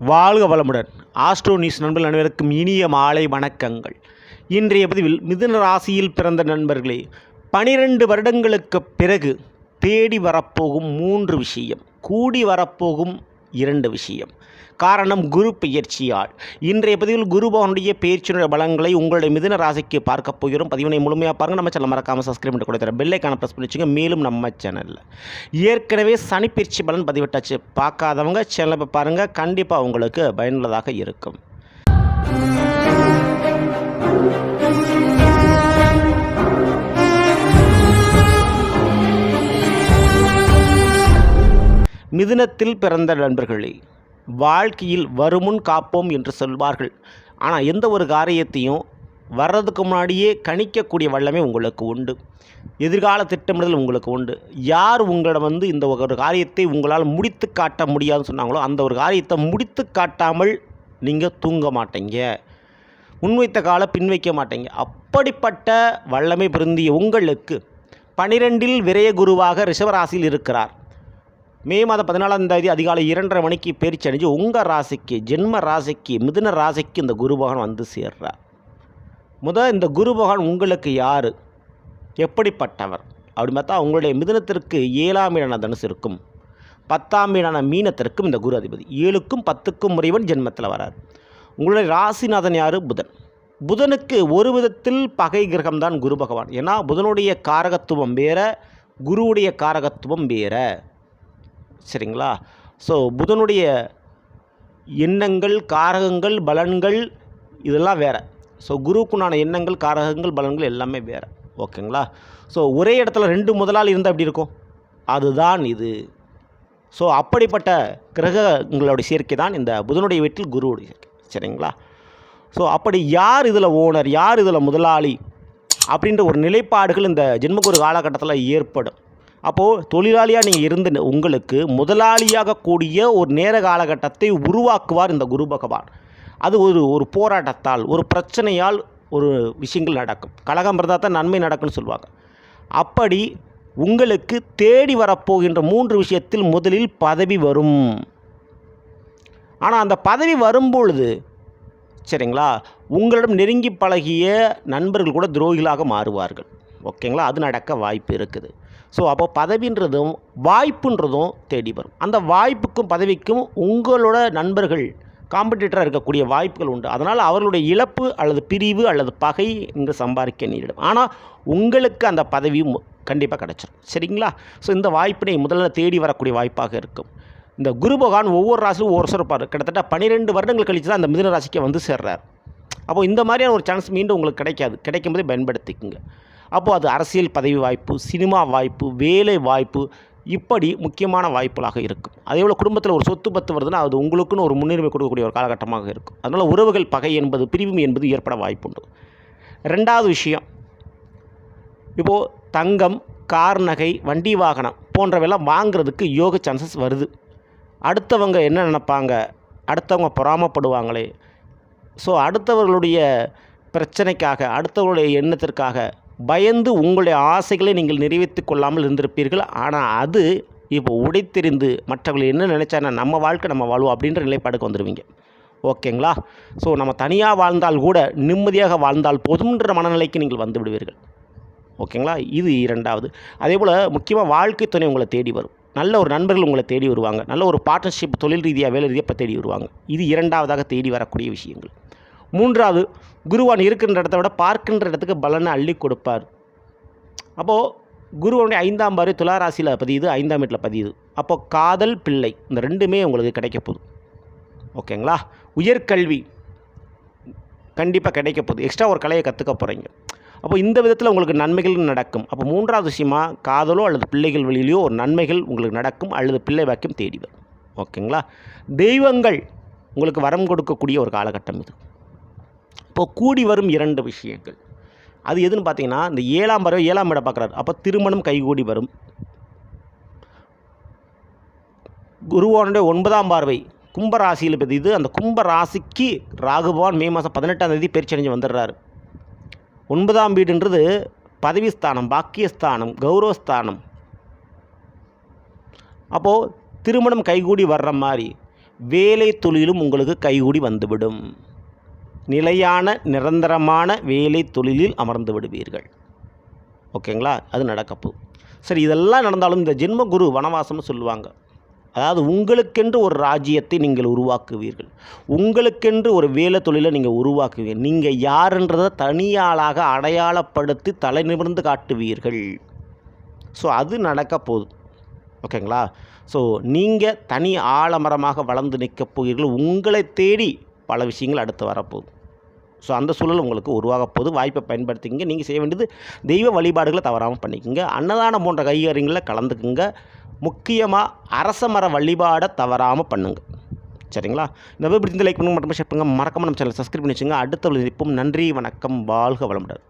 வாழ்க வளமுடன். Astro news நண்பர்கள் அனைவருக்கும் இனிய மாலை வணக்கங்கள். இன்றைய பதிவில் மிதுன ராசியில் பிறந்த நண்பர்களே பனிரெண்டு வருடங்களுக்கு பிறகு தேடி வரப்போகும் மூன்று விஷயம். கூடி வரப்போகும் இரண்டு விஷயம். காரணம் குரு பெயர்ச்சியால். இன்றைய பதிவில் குருபவனுடைய பெயர்ச்சியினுடைய பலங்களை உங்களுடைய மிதுன ராசிக்கு பார்க்க போகிறோம். பதிவினை முழுமையாக பாருங்கள் நம்ம சேனல் மறக்காமல் சப்ஸ்கிரைப் பண்ணி கொடுத்துற பெல்லைக்கான ப்ரெஸ் பண்ணி வச்சுங்க மேலும் நம்ம சேனலில் ஏற்கனவே சனிப்பயிற்சி பலன் பதிவிட்டாச்சு. பார்க்காதவங்க சேனலை பாருங்கள் கண்டிப்பாக உங்களுக்கு பயனுள்ளதாக இருக்கும். மிதுனத்தில் பிறந்த நண்பர்களே வாழ்க்கையில் வருமுன் காப்போம் என்று சொல்வார்கள். ஆனால் எந்த ஒரு காரியத்தையும் வர்றதுக்கு முன்னாடியே கணிக்கக்கூடிய வல்லமை உங்களுக்கு உண்டு. எதிர்கால திட்டமிடல் உங்களுக்கு உண்டு. யார் உங்களிடம் வந்து இந்த ஒரு காரியத்தை உங்களால் முடித்து காட்ட முடியாதுன்னு சொன்னாங்களோ அந்த ஒரு காரியத்தை முடித்து காட்டாமல் நீங்கள் தூங்க மாட்டீங்க. முன்வைத்த கால பின்வைக்க மாட்டீங்க. அப்படிப்பட்ட வல்லமை பிருந்திய உங்களுக்கு பனிரெண்டில் விரய குருவாக ரிஷவராசியில் இருக்கிறார். மே மாதம் பதினாலாம் தேதி அதிகாலை இரண்டரை மணிக்கு பேரிச்சு அணிஞ்சு உங்கள் ராசிக்கு ஜென்ம ராசிக்கு மிதுன ராசிக்கு இந்த குரு பகவான் வந்து சேர்றார். முதல் இந்த குரு பகவான் உங்களுக்கு யார்? எப்படிப்பட்டவர்? அப்படி பார்த்தா உங்களுடைய மிதுனத்திற்கு ஏழாம் இடன தனுசு இருக்கும் பத்தாம் இடன மீனத்திற்கும் இந்த குரு அதிபதி. ஏழுக்கும் பத்துக்கும் முறைவன் ஜென்மத்தில் வரார். உங்களுடைய ராசிநாதன் யார்? புதன். புதனுக்கு ஒரு விதத்தில் பகை கிரகம்தான் குரு பகவான். ஏன்னா புதனுடைய காரகத்துவம் வேற குருவுடைய காரகத்துவம் வேற. சரிங்களா? ஸோ புதனுடைய எண்ணங்கள் காரகங்கள் பலன்கள் இதெல்லாம் வேறு. ஸோ குருவுக்குண்டான எண்ணங்கள் காரகங்கள் பலன்கள் எல்லாமே வேறு. ஓகேங்களா? ஸோ ஒரே இடத்துல ரெண்டு முதலாளி இருந்தால் எப்படி இருக்கும்? அதுதான் இது. ஸோ அப்படிப்பட்ட கிரகங்களுடைய சேர்க்கை தான் இந்த புதனுடைய வீட்டில் குருவுடைய சேர்க்கை. சரிங்களா? ஸோ அப்படி யார் இதில் ஓனர் யார் இதில் முதலாளி அப்படின்ற ஒரு நிலைப்பாடுகள் இந்த ஜென்மகுரு காலகட்டத்தில் ஏற்படும். அப்போது தொழிலாளியாக நீங்கள் இருந்து உங்களுக்கு முதலாளியாக கூடிய ஒரு நேர காலகட்டத்தை உருவாக்குவார் இந்த குரு பகவான். அது ஒரு ஒரு போராட்டத்தால் ஒரு பிரச்சனையால் ஒரு விஷயங்கள் நடக்கும். கழகம் இருந்தால் தான் நன்மை நடக்கும்னு சொல்லுவாங்க. அப்படி உங்களுக்கு தேடி வரப்போகின்ற மூன்று விஷயத்தில் முதலில் பதவி வரும். ஆனால் அந்த பதவி வரும்பொழுது சரிங்களா உங்களிடம் நெருங்கி பழகிய நண்பர்கள் கூட துரோகிகளாக மாறுவார்கள். ஓகேங்களா அது நடக்க வாய்ப்பு இருக்குது. ஸோ அப்போ பதவின்றதும் வாய்ப்புன்றதும் தேடி வரும். அந்த வாய்ப்புக்கும் பதவிக்கும் உங்களோட நண்பர்கள் காம்படிட்டராக இருக்கக்கூடிய வாய்ப்புகள் உண்டு. அதனால் அவர்களுடைய இழப்பு அல்லது பிரிவு அல்லது பகை இங்கு சம்பாதிக்க நேரிடும். ஆனால் உங்களுக்கு அந்த பதவியும் கண்டிப்பாக கிடச்சிடும் சரிங்களா? ஸோ இந்த வாய்ப்பினை முதல்ல தேடி வரக்கூடிய வாய்ப்பாக இருக்கும். இந்த குரு பகவான் ஒவ்வொரு ராசிலும் ஒவ்வொரு சிறப்பார் கிட்டத்தட்ட பன்னிரெண்டு வருடங்கள் கழித்து தான் அந்த மிதன ராசிக்கு வந்து சேர்றார். அப்போது இந்த மாதிரியான ஒரு சான்ஸ் மீண்டும் உங்களுக்கு கிடைக்காது. கிடைக்கும் போதே பயன்படுத்திக்கோங்க. அப்போது அது அரசியல் பதவி வாய்ப்பு சினிமா வாய்ப்பு வேலை வாய்ப்பு இப்படி முக்கியமான வாய்ப்புகளாக இருக்கும். அதே போல் குடும்பத்தில் ஒரு சொத்து பத்து வருதுன்னா அது உங்களுக்குன்னு ஒரு முன்னுரிமை கொடுக்கக்கூடிய ஒரு காலகட்டமாக இருக்கும். அதனால் உறவுகள் பகை என்பது பிரிவுமை என்பது ஏற்பட வாய்ப்புண்டு. ரெண்டாவது விஷயம் இப்போது தங்கம் கார் நகை வண்டி வாகனம் போன்றவையெல்லாம் வாங்குறதுக்கு யோக சான்சஸ் வருது. அடுத்தவங்க என்ன நினைப்பாங்க? அடுத்தவங்க பொறாமப்படுவாங்களே. ஸோ அடுத்தவர்களுடைய பிரச்சனைக்காக அடுத்தவர்களுடைய எண்ணத்திற்காக பயந்து உங்களுடைய ஆசைகளை நீங்கள் நிறைவேற்றி கொள்ளாமல் இருந்திருப்பீர்கள். ஆனால் அது இப்போ உடைத்தெறிந்து மற்றவர்கள் என்ன நினச்சானா நம்ம வாழ்க்கை நம்ம வாழ்வோம் அப்படின்ற நிலைப்பாடுக்கு வந்துடுவீங்க ஓகேங்களா? ஸோ நம்ம தனியாக வாழ்ந்தால் கூட நிம்மதியாக வாழ்ந்தால் போதும்ன்ற மனநிலைக்கு நீங்கள் வந்து விடுவீர்கள். ஓகேங்களா? இது இரண்டாவது. அதே போல் முக்கியமாக வாழ்க்கை துணை உங்களை தேடி வரும். நல்ல ஒரு நண்பர்கள் உங்களை தேடி வருவாங்க. நல்ல ஒரு பார்ட்னர்ஷிப் தொழில் ரீதியாக வேலை ரீதியாக இப்போ தேடி வருவாங்க. இது இரண்டாவதாக தேடி வரக்கூடிய விஷயங்கள். மூன்றாவது குருவான் இருக்கின்ற இடத்த விட பார்க்கின்ற இடத்துக்கு பலனை அள்ளி கொடுப்பார். அப்போது குருவனுடைய ஐந்தாம் பாரு துளாராசியில் பதியுது ஐந்தாம் வீட்டில் பதியுது. அப்போது காதல் பிள்ளை இந்த ரெண்டுமே உங்களுக்கு கிடைக்க போகுது. ஓகேங்களா? உயர்கல்வி கண்டிப்பாக கிடைக்க போகுது. எக்ஸ்ட்ரா ஒரு கலையை கற்றுக்க போகிறீங்க அப்போ இந்த விதத்தில் உங்களுக்கு நன்மைகள் நடக்கும். அப்போ மூன்றாவது விஷயமா காதலோ அல்லது பிள்ளைகள் வழியிலையோ ஒரு நன்மைகள் உங்களுக்கு நடக்கும். அல்லது பிள்ளை வாக்கியம் தேடி வரும். ஓகேங்களா? தெய்வங்கள் உங்களுக்கு வரம் கொடுக்கக்கூடிய ஒரு காலகட்டம் இது. இப்போது கூடி வரும் இரண்டு விஷயங்கள். அது எதுன்னு பார்த்தீங்கன்னா இந்த ஏழாம் பறவை ஏழாம் இடம் பார்க்குறாரு. அப்போ திருமணம் கைகூடி வரும். குருவானுடைய ஒன்பதாம் பார்வை கும்பராசியில் இது அந்த கும்பராசிக்கு ராகுபவான் மே மாதம் பதினெட்டாம் தேதி பெருச்சடைஞ்சு வந்துடுறாரு. ஒன்பதாம் வீடுன்றது பதவிஸ்தானம் பாக்கியஸ்தானம் கௌரவஸ்தானம் அப்போது திருமணம் கைகூடி வர்ற மாதிரி வேலை தொழிலும் உங்களுக்கு கைகூடி வந்துவிடும். நிலையான நிரந்தரமான வேலை தொழிலில் அமர்ந்து விடுவீர்கள். ஓகேங்களா? அது நடக்கப்போ சரி இதெல்லாம் நடந்தாலும் இந்த ஜென்ம குரு வனவாசம்னு சொல்லுவாங்க. அதாவது உங்களுக்கென்று ஒரு ராஜ்யத்தை நீங்கள் உருவாக்குவீர்கள். உங்களுக்கென்று ஒரு வேலை தொழிலை நீங்கள் உருவாக்குவீர்கள். நீங்கள் யாருன்றதை தனியாளாக அடையாளப்படுத்தி தலை நிமிர்ந்து காட்டுவீர்கள். ஸோ அது நடக்க போகுது ஓகேங்களா? ஸோ நீங்கள் தனி ஆலமரமாக வளர்ந்து நிற்கப் போகிறீர்கள். உங்களை தேடி பல விஷயங்கள் அடுத்து வரப்போகுது. ஸோ அந்த சூழல் உங்களுக்கு உருவாக போது வாய்ப்பை பயன்படுத்திக்கிங்க. நீங்கள் செய்ய வேண்டியது தெய்வ வழிபாடுகளை தவறாமல் பண்ணிக்கோங்க. அன்னதானம் போன்ற கைகறிகளில் கலந்துக்குங்க. முக்கியமாக அரச மர வழிபாடை தவறாமல் பண்ணுங்க. சரிங்களா? இந்த வீடியோ பிடிச்சி லைக் பண்ணுங்க. மட்டும் ஷேர் பண்ணுங்கள் மறக்காமல் நம்ம சேனல் சப்ஸ்கிரைப் பண்ணி வச்சுங்க. அடுத்த நிற்போம் நன்றி வணக்கம் வாழ்க வளமுடன்.